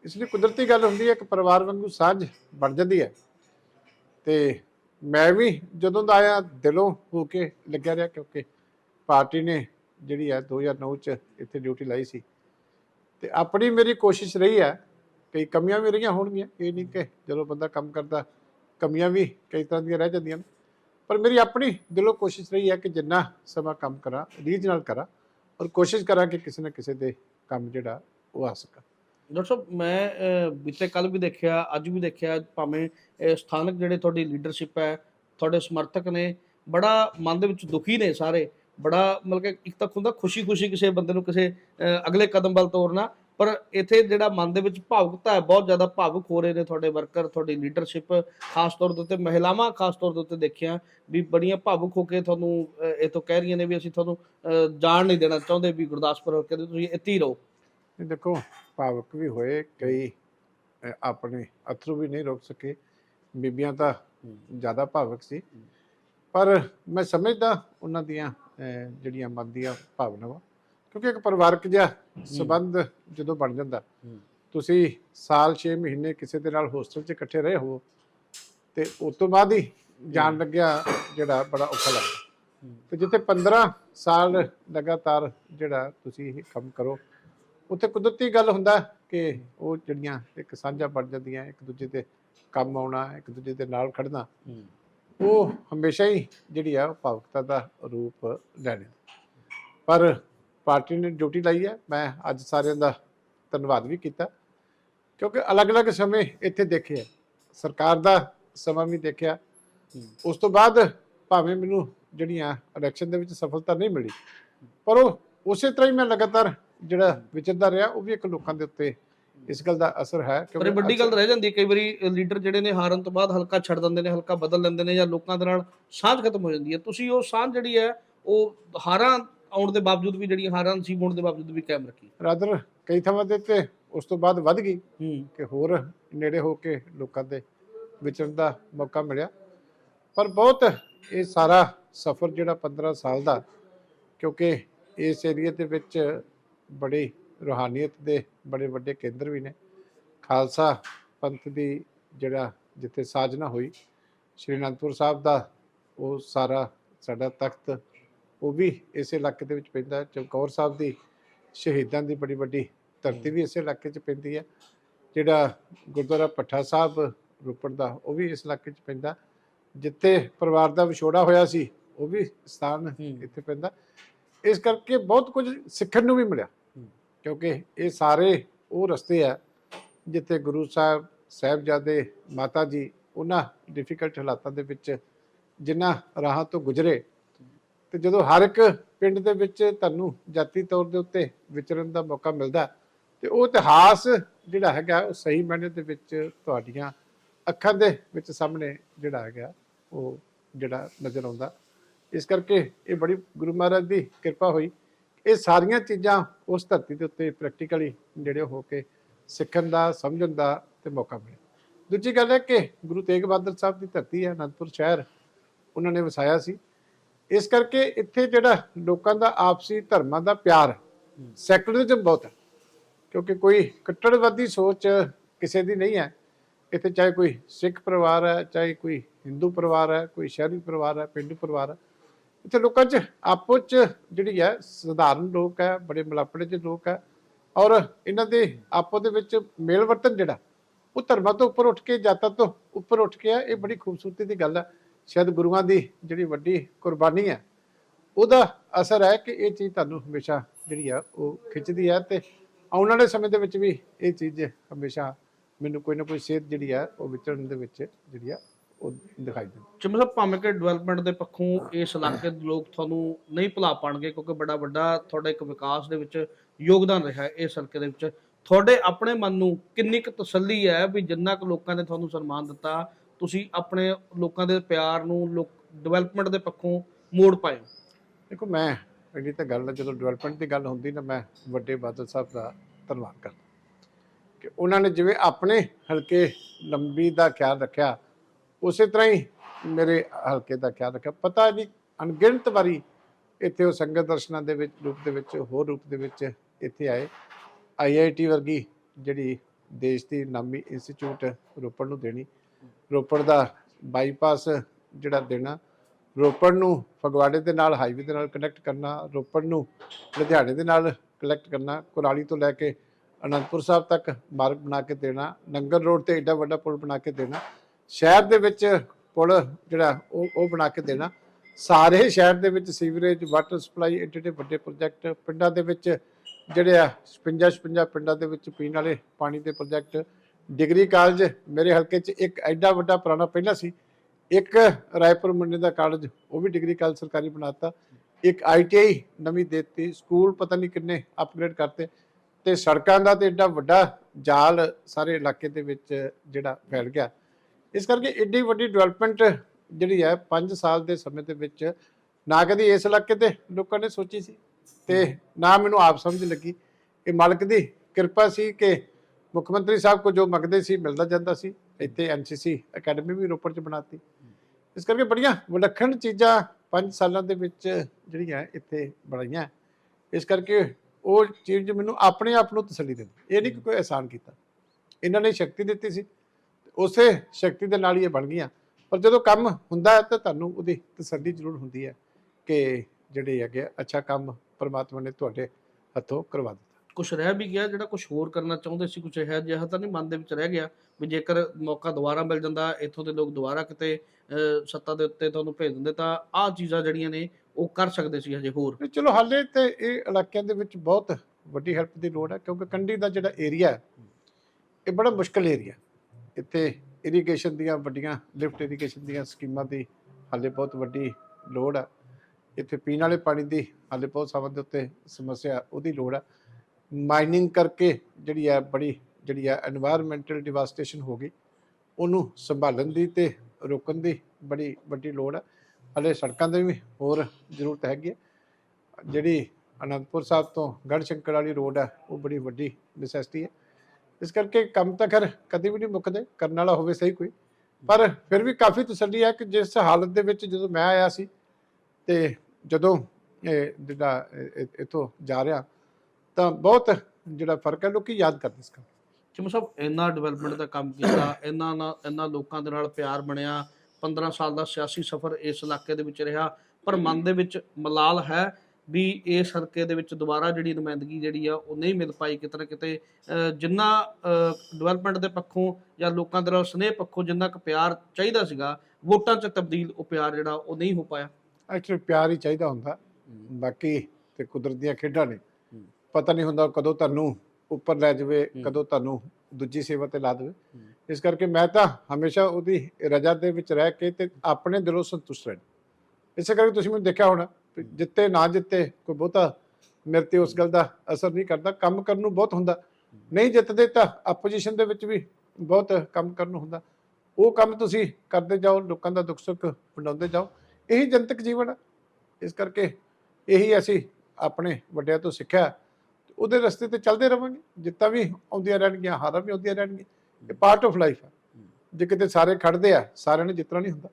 [SPEAKER 2] ਇਸ ਲਈ ਕੁਦਰਤੀ ਗੱਲ ਹੁੰਦੀ ਹੈ ਕਿ ਪਰਿਵਾਰ ਵਾਂਗੂ ਸਾਂਝ ਬਣ ਜਾਂਦੀ ਹੈ। ਤੇ ਮੈਂ ਵੀ ਜਦੋਂ ਦਾ ਆਇਆ, ਦਿਲੋਂ ਹੋ ਕੇ ਲੱਗਿਆ ਰਿਹਾ, ਕਿਉਂਕਿ ਪਾਰਟੀ ਨੇ ਜਿਹੜੀ ਹੈ 2009 ਚ ਇੱਥੇ ਡਿਊਟੀ ਲਾਈ ਸੀ। ਤੇ ਆਪਣੀ ਮੇਰੀ ਕੋਸ਼ਿਸ਼ ਰਹੀ ਹੈ ਕਈ ਕਮੀਆਂ ਵੀ ਰਹੀਆਂ ਹੋਣਗੀਆਂ। ਇਹ ਨਹੀਂ ਕਿ ਜਦੋਂ ਬੰਦਾ ਕੰਮ ਕਰਦਾ, ਕਮੀਆਂ ਵੀ ਕਈ ਤਰ੍ਹਾਂ ਦੀਆਂ ਰਹਿ ਜਾਂਦੀਆਂ ਨੇ। ਪਰ ਮੇਰੀ ਆਪਣੀ ਦਿਲੋਂ ਕੋਸ਼ਿਸ਼ ਰਹੀ ਹੈ ਕਿ ਜਿੰਨਾ ਸਮਾਂ ਕੰਮ ਕਰਾਂ, ਰੀਝ ਨਾਲ ਕਰਾਂ ਔਰ ਕੋਸ਼ਿਸ਼ ਕਰਾਂ ਕਿ ਕਿਸੇ ਨਾ ਕਿਸੇ ਦੇ ਕੰਮ ਜਿਹੜਾ ਉਹ ਆ ਸਕਾਂ।
[SPEAKER 1] ਡਾਕਟਰ ਸਾਹਿਬ, ਮੈਂ ਬੀਤੇ ਕੱਲ ਵੀ ਦੇਖਿਆ, ਅੱਜ ਵੀ ਦੇਖਿਆ, ਭਾਵੇਂ ਇਹ ਸਥਾਨਕ ਜਿਹੜੇ ਤੁਹਾਡੀ ਲੀਡਰਸ਼ਿਪ ਹੈ, ਤੁਹਾਡੇ ਸਮਰਥਕ ਨੇ, ਬੜਾ ਮਨ ਦੇ ਵਿੱਚ ਦੁਖੀ ਨੇ ਸਾਰੇ, ਬੜਾ ਮਤਲਬ ਕਿ ਇੱਕ ਤਾਂ ਹੁੰਦਾ ਖੁਸ਼ੀ-ਖੁਸ਼ੀ ਕਿਸੇ ਬੰਦੇ ਨੂੰ ਕਿਸੇ ਅਗਲੇ ਕਦਮ ਵੱਲ ਤੋਰਨਾ ਪਰ ਇੱਥੇ ਜਿਹੜਾ ਮਨ ਦੇ ਵਿੱਚ ਭਾਵੁਕਤਾ ਹੈ, ਬਹੁਤ ਜ਼ਿਆਦਾ ਭਾਵੁਕ ਹੋ ਰਹੇ ਨੇ ਤੁਹਾਡੇ ਵਰਕਰ ਤੁਹਾਡੀ ਲੀਡਰਸ਼ਿਪ ਖਾਸ ਤੌਰ ਦੇ ਉੱਤੇ ਮਹਿਲਾਵਾਂ ਖਾਸ ਤੌਰ ਦੇ ਉੱਤੇ ਦੇਖਿਆ ਵੀ ਬੜੀਆਂ ਭਾਵੁਕ ਹੋ ਕੇ ਤੁਹਾਨੂੰ ਇਹ ਤੋਂ ਕਹਿ ਰਹੀਆਂ ਨੇ ਵੀ ਅਸੀਂ ਤੁਹਾਨੂੰ ਜਾਣ ਨਹੀਂ ਦੇਣਾ ਚਾਹੁੰਦੇ ਵੀ ਗੁਰਦਾਸਪੁਰ ਹਲਕੇ ਦੇ ਤੁਸੀਂ ਇੱਥੇ ਹੀ ਰਹੋ।
[SPEAKER 2] ਦੇਖੋ, ਭਾਵੁਕ ਵੀ ਹੋਏ, ਕਈ ਆਪਣੇ ਅਥਰੂ ਵੀ ਨਹੀਂ ਰੋਕ ਸਕੇ। ਬੀਬੀਆਂ ਤਾਂ ਜ਼ਿਆਦਾ ਭਾਵਕ ਸੀ। ਪਰ ਮੈਂ ਸਮਝਦਾ ਉਹਨਾਂ ਦੀਆਂ ਜਿਹੜੀਆਂ ਮਨ ਦੀਆਂ ਭਾਵਨਾਵਾਂ। ਕਿਉਂਕਿ ਇੱਕ ਪਰਿਵਾਰਕ ਜਿਹਾ ਸਬੰਧ ਜਦੋਂ ਬਣ ਜਾਂਦਾ। ਤੁਸੀਂ ਸਾਲ 6 ਮਹੀਨੇ ਕਿਸੇ ਦੇ ਨਾਲ ਹੋਸਟਲ 'ਚ ਇਕੱਠੇ ਰਹੇ ਹੋ ਤੇ ਉਸ ਤੋਂ ਬਾਅਦ ਹੀ ਜਾਣ ਲੱਗਿਆ ਜਿਹੜਾ ਬੜਾ ਔਖਾ ਲੱਗਦਾ। ਤੇ ਜਿੱਥੇ 15 ਸਾਲ ਲਗਾਤਾਰ ਜਿਹੜਾ ਤੁਸੀਂ ਇਹ ਕੰਮ ਕਰੋ ਉੱਥੇ ਕੁਦਰਤੀ ਗੱਲ ਹੁੰਦਾ ਕਿ ਉਹ ਜਿਹੜੀਆਂ ਇੱਕ ਸਾਂਝਾ ਬਣ ਜਾਂਦੀਆਂ ਇੱਕ ਦੂਜੇ ਤੇ ਕੰਮ ਆਉਣਾ ਇੱਕ ਦੂਜੇ ਦੇ ਨਾਲ ਖੜਨਾ ਉਹ ਹਮੇਸ਼ਾ ਹੀ ਜਿਹੜੀ ਆ ਭਾਵੁਕਤਾ ਦਾ ਰੂਪ ਲੈਣੇ। ਪਰ ਪਾਰਟੀ ਨੇ ਡਿਊਟੀ ਲਾਈ ਹੈ। ਮੈਂ ਅੱਜ ਸਾਰਿਆਂ ਦਾ ਧੰਨਵਾਦ ਵੀ ਕੀਤਾ। ਕਿਉਂਕਿ ਅਲੱਗ-ਅਲੱਗ ਸਮੇਂ ਇੱਥੇ ਦੇਖੇ ਆ। ਸਰਕਾਰ ਦਾ ਸਮਾਂ ਵੀ ਦੇਖਿਆ। ਉਸ ਤੋਂ ਬਾਅਦ ਭਾਵੇਂ ਮੈਨੂੰ ਜਿਹੜੀਆਂ ਇਲੈਕਸ਼ਨ ਦੇ ਵਿੱਚ ਸਫਲਤਾ ਨਹੀਂ ਮਿਲੀ ਪਰ ਉਹ ਉਸੇ ਤਰ੍ਹਾਂ ਹੀ ਮੈਂ ਲਗਾਤਾਰ ਜਿਹੜਾ ਵਿਚਰਦਾ ਰਿਹਾ ਉਹ ਵੀ ਇੱਕ ਲੋਕਾਂ ਦੇ ਉੱਤੇ ਇਸ ਗੱਲ ਦਾ ਅਸਰ ਹੈ
[SPEAKER 1] ਇਹ ਵੱਡੀ ਗੱਲ ਰਹਿ ਜਾਂਦੀ ਹੈ। ਕਈ ਵਾਰੀ ਲੀਡਰ ਜਿਹੜੇ ਨੇ ਹਾਰਨ ਤੋਂ ਬਾਅਦ ਹਲਕਾ ਛੱਡ ਦਿੰਦੇ ਨੇ ਹਲਕਾ ਬਦਲ ਲੈਂਦੇ ਨੇ ਜਾਂ ਲੋਕਾਂ ਦੇ ਨਾਲ ਸਾਂਝ ਖਤਮ ਹੋ ਜਾਂਦੀ ਹੈ। ਤੁਸੀਂ ਉਹ ਸਾਂਝ ਜਿਹੜੀ ਹੈ ਉਹ ਹਾਰਾਂ ਆਉਣ ਦੇ ਬਾਵਜੂਦ ਵੀ ਜਿਹੜੀਆਂ ਹਾਰਾਂ ਨਸੀਬ ਹੋਣ ਦੇ ਬਾਵਜੂਦ ਵੀ ਕਾਇਮ ਰੱਖੀ।
[SPEAKER 2] ਰਾਦਰ ਕਈ ਥਾਵਾਂ ਦੇ ਉੱਤੇ ਉਸ ਤੋਂ ਬਾਅਦ ਵੱਧ ਗਈ ਕਿ ਹੋਰ ਨੇੜੇ ਹੋ ਕੇ ਲੋਕਾਂ ਦੇ ਵਿਚਰਨ ਦਾ ਮੌਕਾ ਮਿਲਿਆ। ਪਰ ਬਹੁਤ ਇਹ ਸਾਰਾ ਸਫ਼ਰ ਜਿਹੜਾ 15 ਸਾਲ ਦਾ ਕਿਉਂਕਿ ਇਸ ਏਰੀਆ ਦੇ ਵਿੱਚ ਬੜੀ ਰੂਹਾਨੀਅਤ ਦੇ ਬੜੇ ਵੱਡੇ ਕੇਂਦਰ ਵੀ ਨੇ। ਖਾਲਸਾ ਪੰਥ ਦੀ ਜਿਹੜਾ ਜਿੱਥੇ ਸਾਜਨਾ ਹੋਈ ਸ਼੍ਰੀ ਅਨੰਦਪੁਰ ਸਾਹਿਬ ਦਾ ਉਹ ਸਾਰਾ ਸਾਡਾ ਤਖਤ ਉਹ ਵੀ ਇਸੇ ਇਲਾਕੇ ਦੇ ਵਿੱਚ ਪੈਂਦਾ ਹੈ ਚਮਕੌਰ ਸਾਹਿਬ ਦੀ ਸ਼ਹੀਦਾਂ ਦੀ ਬੜੀ ਵੱਡੀ ਧਰਤੀ ਵੀ ਇਸੇ ਇਲਾਕੇ 'ਚ ਪੈਂਦੀ ਹੈ। ਜਿਹੜਾ ਗੁਰਦੁਆਰਾ ਪੱਠਾ ਸਾਹਿਬ ਰੋਪੜ ਦਾ ਉਹ ਵੀ ਇਸ ਇਲਾਕੇ 'ਚ ਪੈਂਦਾ। ਜਿੱਥੇ ਪਰਿਵਾਰ ਦਾ ਵਿਛੋੜਾ ਹੋਇਆ ਸੀ ਉਹ ਵੀ ਸਥਾਨ ਇੱਥੇ ਪੈਂਦਾ। ਇਸ ਕਰਕੇ ਬਹੁਤ ਕੁਝ ਸਿੱਖਣ ਨੂੰ ਵੀ ਮਿਲਿਆ। ਕਿਉਂਕਿ ਇਹ ਸਾਰੇ ਉਹ ਰਸਤੇ ਆ ਜਿੱਥੇ ਗੁਰੂ ਸਾਹਿਬ ਸਾਹਿਬਜ਼ਾਦੇ ਮਾਤਾ ਜੀ ਉਹਨਾਂ ਡਿਫਿਕਲਟ ਹਾਲਾਤਾਂ ਦੇ ਵਿੱਚ ਜਿਨ੍ਹਾਂ ਰਾਹਾਂ ਤੋਂ ਗੁਜ਼ਰੇ ਤੇ ਜਦੋਂ ਹਰ ਇੱਕ ਪਿੰਡ ਦੇ ਵਿੱਚ ਤੁਹਾਨੂੰ ਜਾਤੀ ਤੌਰ ਦੇ ਉੱਤੇ ਵਿਚਰਨ ਦਾ ਮੌਕਾ ਮਿਲਦਾ ਤੇ ਉਹ ਇਤਿਹਾਸ ਜਿਹੜਾ ਹੈਗਾ, ਉਹ ਸਹੀ ਮਾਇਨੇ ਦੇ ਵਿੱਚ ਤੁਹਾਡੀਆਂ ਅੱਖਾਂ ਦੇ ਵਿੱਚ ਸਾਹਮਣੇ ਜਿਹੜਾ ਹੈਗਾ, ਉਹ ਜਿਹੜਾ ਨਜ਼ਰ ਆਉਂਦਾ। ਇਸ ਕਰਕੇ ਇਹ ਬੜੀ ਗੁਰੂ ਮਹਾਰਾਜ ਦੀ ਕਿਰਪਾ ਹੋਈ। ਇਹ ਸਾਰੀਆਂ ਚੀਜ਼ਾਂ ਉਸ ਧਰਤੀ ਦੇ ਉੱਤੇ ਪ੍ਰੈਕਟੀਕਲੀ ਜਿਹੜੇ ਹੋ ਕੇ ਸਿੱਖਣ ਦਾ, ਸਮਝਣ ਦਾ ਤੇ ਮੌਕਾ ਮਿਲਿਆ। ਦੂਜੀ ਗੱਲ ਹੈ ਕਿ ਗੁਰੂ ਤੇਗ ਬਹਾਦਰ ਸਾਹਿਬ ਦੀ ਧਰਤੀ ਹੈ ਅਨੰਦਪੁਰ ਸ਼ਹਿਰ, ਉਹਨਾਂ ਨੇ ਵਸਾਇਆ ਸੀ। ਇਸ ਕਰਕੇ ਇੱਥੇ ਜਿਹੜਾ ਲੋਕਾਂ ਦਾ ਆਪਸੀ ਧਰਮਾਂ ਦਾ ਪਿਆਰ ਸੈਕੂਲਰਿਜ਼ਮ ਬਹੁਤ ਹੈ। ਕਿਉਂਕਿ ਕੋਈ ਕੱਟੜਵਾਦੀ ਸੋਚ ਕਿਸੇ ਦੀ ਨਹੀਂ ਹੈ। ਇੱਥੇ ਚਾਹੇ ਕੋਈ ਸਿੱਖ ਪਰਿਵਾਰ ਹੈ ਚਾਹੇ ਕੋਈ ਹਿੰਦੂ ਪਰਿਵਾਰ ਹੈ ਕੋਈ ਸ਼ਹਿਰੀ ਪਰਿਵਾਰ ਹੈ ਪਿੰਡੂ ਪਰਿਵਾਰ ਹੈ। ਇੱਥੇ ਲੋਕਾਂ 'ਚ ਆਪੋ 'ਚ ਜਿਹੜੀ ਹੈ ਸਧਾਰਨ ਲੋਕ ਹੈ ਬੜੇ ਮਲਾਪੜੇ 'ਚ ਲੋਕ ਹੈ। ਔਰ ਇਹਨਾਂ ਦੇ ਆਪੋ ਦੇ ਵਿੱਚ ਮੇਲ ਵਰਤਨ ਜਿਹੜਾ ਉਹ ਧਰਮਾਂ ਤੋਂ ਉੱਪਰ ਉੱਠ ਕੇ ਜਾਤਾਂ ਤੋਂ ਉੱਪਰ ਉੱਠ ਕੇ ਆ ਇਹ ਬੜੀ ਖੂਬਸੂਰਤੀ ਦੀ ਗੱਲ ਹੈ। ਸ਼ਾਇਦ ਗੁਰੂਆਂ ਦੀ ਜਿਹੜੀ ਵੱਡੀ ਕੁਰਬਾਨੀ ਹੈ, ਉਹਦਾ ਅਸਰ ਹੈ ਕਿ ਇਹ ਚੀਜ਼ ਤੁਹਾਨੂੰ ਹਮੇਸ਼ਾ ਜਿਹੜੀ ਆ, ਉਹ ਖਿੱਚਦੀ ਹੈ ਤੇ ਆਉਣ ਵਾਲੇ ਸਮੇਂ ਦੇ ਵਿੱਚ ਵੀ ਇਹ ਚੀਜ਼ ਹਮੇਸ਼ਾ ਮੈਨੂੰ ਕੋਈ ਨਾ ਕੋਈ ਸਿਹਤ ਜਿਹੜੀ ਆ, ਉਹ ਵਿਚਰਨ ਦੇ ਵਿੱਚ ਜਿਹੜੀ ਆ, ਉਹ ਦਿਖਾਈ ਦਿੰਦੀ।
[SPEAKER 1] ਚਿਮਾ ਭਾਵੇਂ ਕਿ ਡਿਵੈਲਪਮੈਂਟ ਦੇ ਪੱਖੋਂ ਇਸ ਇਲਾਕੇ ਦੇ ਲੋਕ ਤੁਹਾਨੂੰ ਨਹੀਂ ਭੁਲਾ ਪਾਣਗੇ ਕਿਉਂਕਿ ਬੜਾ ਵੱਡਾ ਤੁਹਾਡਾ ਇੱਕ ਵਿਕਾਸ ਦੇ ਵਿੱਚ ਯੋਗਦਾਨ ਰਿਹਾ ਇਸ ਹਲਕੇ ਦੇ ਵਿੱਚ। ਤੁਹਾਡੇ ਆਪਣੇ ਮਨ ਨੂੰ ਕਿੰਨੀ ਕੁ ਤਸੱਲੀ ਹੈ ਵੀ ਜਿੰਨਾ ਕੁ ਲੋਕਾਂ ਨੇ ਤੁਹਾਨੂੰ ਸਨਮਾਨ ਦਿੱਤਾ ਤੁਸੀਂ ਆਪਣੇ ਲੋਕਾਂ ਦੇ ਪਿਆਰ ਨੂੰ, ਲੋਕ ਡਿਵੈਲਪਮੈਂਟ ਦੇ ਪੱਖੋਂ ਮੋੜ ਪਾਏ
[SPEAKER 2] ਦੇਖੋ, ਮੈਂ ਅਗਲੀ ਤਾਂ ਗੱਲ ਜਦੋਂ ਡਿਵੈਲਪਮੈਂਟ ਦੀ ਗੱਲ ਹੁੰਦੀ ਨਾ, ਮੈਂ ਵੱਡੇ ਬਾਦਲ ਸਾਹਿਬ ਦਾ ਧੰਨਵਾਦ ਕਰਦਾ। ਕਿ ਉਹਨਾਂ ਨੇ ਜਿਵੇਂ ਆਪਣੇ ਹਲਕੇ ਲੰਬੀ ਦਾ ਖਿਆਲ ਰੱਖਿਆ, ਉਸੇ ਤਰ੍ਹਾਂ ਹੀ ਮੇਰੇ ਹਲਕੇ ਦਾ ਖਿਆਲ ਰੱਖਿਆ। ਪਤਾ ਨਹੀਂ ਅਣਗਿਣਤ ਵਾਰੀ ਇੱਥੇ ਉਹ ਸੰਗਤ ਦਰਸ਼ਨਾਂ ਦੇ ਵਿੱਚ, ਰੂਪ ਦੇ ਵਿੱਚ, ਹੋਰ ਰੂਪ ਦੇ ਵਿੱਚ ਇੱਥੇ ਆਏ। ਆਈਆਈਟੀ ਵਰਗੀ ਜਿਹੜੀ ਦੇਸ਼ ਦੀ ਨਾਮੀ ਇੰਸਟੀਚਿਊਟ ਰੋਪੜ ਨੂੰ ਦੇਣੀ। ਰੋਪੜ ਦਾ ਬਾਈਪਾਸ ਜਿਹੜਾ ਦੇਣਾ ਰੋਪੜ ਨੂੰ ਫਗਵਾੜੇ ਦੇ ਨਾਲ ਹਾਈਵੇ ਦੇ ਨਾਲ ਕਨੈਕਟ ਕਰਨਾ, ਰੋਪੜ ਨੂੰ ਲੁਧਿਆਣੇ ਦੇ ਨਾਲ ਕਨੈਕਟ ਕਰਨਾ, ਕੁਰਾਲੀ ਤੋਂ ਲੈ ਕੇ ਅਨੰਦਪੁਰ ਸਾਹਿਬ ਤੱਕ ਮਾਰਗ ਬਣਾ ਕੇ ਦੇਣਾ ਨੰਗਲ ਰੋਡ ਤੇ ਏਡਾ ਵੱਡਾ ਪੁਲ ਬਣਾ ਕੇ ਦੇਣਾ, ਸ਼ਹਿਰ ਦੇ ਵਿੱਚ ਪੁਲ ਜਿਹੜਾ ਉਹ ਉਹ ਬਣਾ ਕੇ ਦੇਣਾ, ਸਾਰੇ ਸ਼ਹਿਰ ਦੇ ਵਿੱਚ ਸੀਵਰੇਜ ਵਾਟਰ ਸਪਲਾਈ ਏਡੇ ਏਡੇ ਵੱਡੇ ਪ੍ਰੋਜੈਕਟ ਪਿੰਡਾਂ ਦੇ ਵਿੱਚ ਜਿਹੜੇ ਆ 56 56 ਪਿੰਡਾਂ ਦੇ ਵਿੱਚ ਪੀਣ ਵਾਲੇ ਪਾਣੀ ਦੇ ਪ੍ਰੋਜੈਕਟ ਡਿਗਰੀ ਕਾਲਜ ਮੇਰੇ ਹਲਕੇ 'ਚ ਇੱਕ ਐਡਾ ਵੱਡਾ ਪੁਰਾਣਾ ਪਹਿਲਾਂ ਸੀ। ਇੱਕ ਰਾਏਪੁਰ ਮੁੰਡੇ ਦਾ ਕਾਲਜ, ਉਹ ਵੀ ਡਿਗਰੀ ਕਾਲਜ ਸਰਕਾਰੀ ਬਣਾਤਾ ਇੱਕ ਆਈਟੀਆਈ ਨਵੀਂ ਦਿੱਤੀ, ਸਕੂਲ ਪਤਾ ਨਹੀਂ ਕਿੰਨੇ ਅਪਗ੍ਰੇਡ ਕਰਤੇ ਤੇ ਸੜਕਾਂ ਦਾ ਤੇ ਐਡਾ ਵੱਡਾ ਜਾਲ ਸਾਰੇ ਇਲਾਕੇ ਦੇ ਵਿੱਚ ਜਿਹੜਾ ਫੈਲ ਗਿਆ। ਇਸ ਕਰਕੇ ਏਡੀ ਵੱਡੀ ਡਿਵੈਲਪਮੈਂਟ ਜਿਹੜੀ ਹੈ 5 ਸਾਲ ਦੇ ਸਮੇਂ ਦੇ ਵਿੱਚ ਨਾ ਕਦੀ ਇਸ ਇਲਾਕੇ ਤੇ ਲੋਕਾਂ ਨੇ ਸੋਚੀ ਸੀ ਤੇ ਨਾ ਮੈਨੂੰ ਆਪ ਸਮਝ ਲੱਗੀ। ਇਹ ਮਾਲਕ ਦੀ ਕਿਰਪਾ ਸੀ ਕਿ ਮੁੱਖ ਮੰਤਰੀ ਸਾਹਿਬ ਕੋ ਜੋ ਮੰਗਦੇ ਸੀ ਮਿਲਦਾ ਜਾਂਦਾ ਸੀ। ਇੱਥੇ ਐਨਸੀਸੀ ਅਕੈਡਮੀ ਵੀ ਰੋਪੜ ਚ ਬਣਾਤੀ। ਇਸ ਕਰਕੇ ਬੜੀਆਂ ਵਿਲੱਖਣ ਚੀਜ਼ਾਂ 5 ਸਾਲਾਂ ਦੇ ਵਿੱਚ ਜਿਹੜੀਆਂ ਇੱਥੇ ਬਣਾਈਆਂ। ਇਸ ਕਰਕੇ ਉਹ ਚੀਜ਼ ਮੈਨੂੰ ਆਪਣੇ ਆਪ ਨੂੰ ਤਸੱਲੀ ਦਿੰਦੀ। ਇਹ ਨਹੀਂ ਕਿ ਕੋਈ ਆਸਾਨ ਕੀਤਾ। ਇਹਨਾਂ ਨੇ ਸ਼ਕਤੀ ਦਿੱਤੀ ਸੀ। ਉਸੇ ਸ਼ਕਤੀ ਦੇ ਨਾਲ ਹੀ ਇਹ ਬਣ ਗਈਆਂ। ਪਰ ਜਦੋਂ ਕੰਮ ਹੁੰਦਾ ਹੈ ਤਾਂ ਤੁਹਾਨੂੰ ਉਹਦੀ ਤਸੱਲੀ ਜ਼ਰੂਰ ਹੁੰਦੀ ਹੈ ਕਿ ਜਿਹੜੇ ਹੈਗੇ ਆ, ਅੱਛਾ ਕੰਮ ਪਰਮਾਤਮਾ ਨੇ ਤੁਹਾਡੇ ਹੱਥੋਂ ਕਰਵਾ ਦਿੱਤਾ।
[SPEAKER 1] ਕੁਝ ਰਹਿ ਵੀ ਗਿਆ, ਜਿਹੜਾ ਕੁਝ ਹੋਰ ਕਰਨਾ ਚਾਹੁੰਦੇ ਸੀ ਕੁਝ ਇਹ ਜਿਹਾ ਤਾਂ ਨਹੀਂ ਮਨ ਦੇ ਵਿੱਚ ਰਹਿ ਗਿਆ ਵੀ ਜੇਕਰ ਮੌਕਾ ਦੁਬਾਰਾ ਮਿਲ ਜਾਂਦਾ, ਇੱਥੋਂ ਦੇ ਲੋਕ ਦੁਬਾਰਾ ਕਿਤੇ ਸੱਤਾ ਦੇ ਉੱਤੇ ਤੁਹਾਨੂੰ ਭੇਜ ਦਿੰਦੇ ਤਾਂ ਆਹ ਚੀਜ਼ਾਂ ਜਿਹੜੀਆਂ ਨੇ, ਉਹ ਕਰ ਸਕਦੇ ਸੀ ਹਜੇ ਹੋਰ।
[SPEAKER 2] ਤੇ ਚਲੋ ਹਾਲੇ ਤੇ ਇਹ ਇਲਾਕਿਆਂ ਦੇ ਵਿੱਚ ਬਹੁਤ ਵੱਡੀ ਹੈਲਪ ਦੀ ਲੋੜ ਹੈ, ਕਿਉਂਕਿ ਕੰਢੀ ਦਾ ਜਿਹੜਾ ਏਰੀਆ ਹੈ, ਇਹ ਬੜਾ ਮੁਸ਼ਕਲ ਏਰੀਆ ਇੱਥੇ ਇਰੀਗੇਸ਼ਨ ਦੀਆਂ ਵੱਡੀਆਂ ਲਿਫਟ ਇਰੀਗੇਸ਼ਨ ਦੀਆਂ ਸਕੀਮਾਂ ਦੀ ਹਾਲੇ ਬਹੁਤ ਵੱਡੀ ਲੋੜ ਹੈ। ਇੱਥੇ ਪੀਣ ਵਾਲੇ ਪਾਣੀ ਦੀ ਹਾਲੇ ਬਹੁਤ ਸਮਾਂ ਦੇ ਉੱਤੇ ਸਮੱਸਿਆ ਉਹਦੀ ਲੋੜ ਹੈ। ਮਾਈਨਿੰਗ ਕਰਕੇ ਜਿਹੜੀ ਹੈ ਬੜੀ, ਜਿਹੜੀ ਹੈ এনवायरमेंटਲ ਡਿਵਾਸਟੇਸ਼ਨ ਹੋ ਗਈ, ਉਹਨੂੰ ਸੰਭਾਲਣ ਦੀ ਤੇ ਰੋਕਣ ਦੀ ਬੜੀ ਵੱਡੀ ਲੋੜ ਹੈ ਹਲੇ ਸੜਕਾਂ ਦੇ ਵੀ ਹੋਰ ਜ਼ਰੂਰਤ ਹੈਗੀ ਹੈ ਜਿਹੜੀ ਅਨੰਦਪੁਰ ਸਾਹਿਬ ਤੋਂ ਗੜਸ਼ੰਕਰ ਵਾਲੀ ਰੋਡ ਹੈ ਉਹ ਬੜੀ ਵੱਡੀ ਨੈਸੈਸਿਟੀ ਹੈ ਇਸ ਕਰਕੇ ਕੰਮ ਤਾਂ ਖਰ ਕਦੇ ਵੀ ਨਹੀਂ ਮੁੱਕਦੇ, ਕਰਨ ਵਾਲਾ ਹੋਵੇ ਸਹੀ ਕੋਈ। ਪਰ ਫਿਰ ਵੀ ਕਾਫੀ ਤਸੱਲੀ ਹੈ ਕਿ ਜਿਸ ਹਾਲਤ ਦੇ ਵਿੱਚ ਜਦੋਂ ਮੈਂ ਆਇਆ ਸੀ ਤੇ ਜਦੋਂ ਇਹ ਜਿਹੜਾ ਇੱਥੋਂ ਜਾ ਰਿਹਾ ਤਾਂ ਬਹੁਤ ਜਿਹੜਾ ਫ਼ਰਕ ਹੈ ਲੋਕੀ ਯਾਦ ਕਰਦੇ ਇਸ ਕੰਮ
[SPEAKER 1] ਚਿਮਾ ਸਾਹਿਬ ਇੰਨਾ ਡਿਵੈਲਪਮੈਂਟ ਦਾ ਕੰਮ ਕੀਤਾ ਇੰਨਾ ਨਾਲ ਇੰਨਾ ਲੋਕਾਂ ਦੇ ਨਾਲ ਪਿਆਰ ਬਣਿਆ 15 ਸਾਲ ਦਾ ਸਿਆਸੀ ਸਫ਼ਰ ਇਸ ਇਲਾਕੇ ਦੇ ਵਿੱਚ ਰਿਹਾ ਪਰ ਮਨ ਦੇ ਵਿੱਚ ਮਲਾਲ ਹੈ ਵੀ ਇਸ ਹਲਕੇ ਦੇ ਵਿੱਚ ਦੁਬਾਰਾ ਜਿਹੜੀ ਨੁਮਾਇੰਦਗੀ ਜਿਹੜੀ ਆ ਉਹ ਨਹੀਂ ਮਿਲ ਪਾਈ ਕਿਤੇ ਨਾ ਕਿਤੇ। ਜਿੰਨਾ ਡਿਵੈਲਪਮੈਂਟ ਦੇ ਪੱਖੋਂ ਜਾਂ ਲੋਕਾਂ ਦੇ ਨਾਲ ਸਨੇਹ ਪੱਖੋਂ ਜਿੰਨਾ ਕੁ ਪਿਆਰ ਚਾਹੀਦਾ ਸੀਗਾ ਵੋਟਾਂ 'ਚ ਤਬਦੀਲ ਉਹ ਪਿਆਰ ਜਿਹੜਾ ਉਹ ਨਹੀਂ ਹੋ ਪਾਇਆ।
[SPEAKER 2] ਐਕਚੁਅਲੀ ਪਿਆਰ ਹੀ ਚਾਹੀਦਾ ਹੁੰਦਾ। ਬਾਕੀ ਤੇ ਕੁਦਰਤ ਦੀਆਂ ਖੇਡਾਂ ਨੇ। ਪਤਾ ਨਹੀਂ ਹੁੰਦਾ ਕਦੋਂ ਤੁਹਾਨੂੰ ਉੱਪਰ ਲੈ ਜਾਵੇ। ਕਦੋਂ ਤੁਹਾਨੂੰ ਦੂਜੀ ਸੇਵਾ ਤੇ ਲਾ ਦੇਵੇ। ਇਸ ਕਰਕੇ ਮੈਂ ਤਾਂ ਹਮੇਸ਼ਾ ਉਹਦੀ ਰਜਾ ਦੇ ਵਿੱਚ ਰਹਿ ਕੇ ਤੇ ਆਪਣੇ ਦਿਲੋਂ ਸੰਤੁਸ਼ਟ ਰਹਿਣਾ। ਇਸੇ ਕਰਕੇ ਤੁਸੀਂ ਮੈਨੂੰ ਦੇਖਿਆ ਹੋਣਾ ਜਿੱਤੇ ਨਾ ਜਿੱਤੇ ਕੋਈ ਬਹੁਤਾ ਮੇਰੇ ਤੇ ਉਸ ਗੱਲ ਦਾ ਅਸਰ ਨਹੀਂ ਕਰਦਾ ਕੰਮ ਕਰਨ ਨੂੰ ਬਹੁਤ ਹੁੰਦਾ। ਨਹੀਂ ਜਿੱਤਦੇ ਤਾਂ ਆਪੋਜੀਸ਼ਨ ਦੇ ਵਿੱਚ ਵੀ ਬਹੁਤ ਕੰਮ ਕਰਨ ਨੂੰ ਹੁੰਦਾ। ਉਹ ਕੰਮ ਤੁਸੀਂ ਕਰਦੇ ਜਾਓ ਲੋਕਾਂ ਦਾ ਦੁੱਖ ਸੁੱਖ ਵੰਡਾਉਂਦੇ ਜਾਓ। ਇਹੀ ਜਨਤਕ ਜੀਵਨ ਇਸ ਕਰਕੇ ਇਹੀ ਅਸੀਂ ਆਪਣੇ ਵੱਡਿਆਂ ਤੋਂ ਸਿੱਖਿਆ। ਉਹਦੇ ਰਸਤੇ ਤੇ ਚੱਲਦੇ ਰਵਾਂਗੇ। ਜਿੱਤਾਂ ਵੀ ਆਉਂਦੀਆਂ ਰਹਿਣਗੀਆਂ, ਹਾਰਾਂ ਵੀ ਆਉਂਦੀਆਂ ਰਹਿਣਗੀਆਂ। ਇਹ ਪਾਰਟ ਆਫ ਲਾਈਫ ਹੈ ਜੇ ਕਿਤੇ ਸਾਰੇ ਖੜਦੇ ਆ, ਸਾਰਿਆਂ ਨੇ ਜਿੱਤਣਾ ਨਹੀਂ ਹੁੰਦਾ।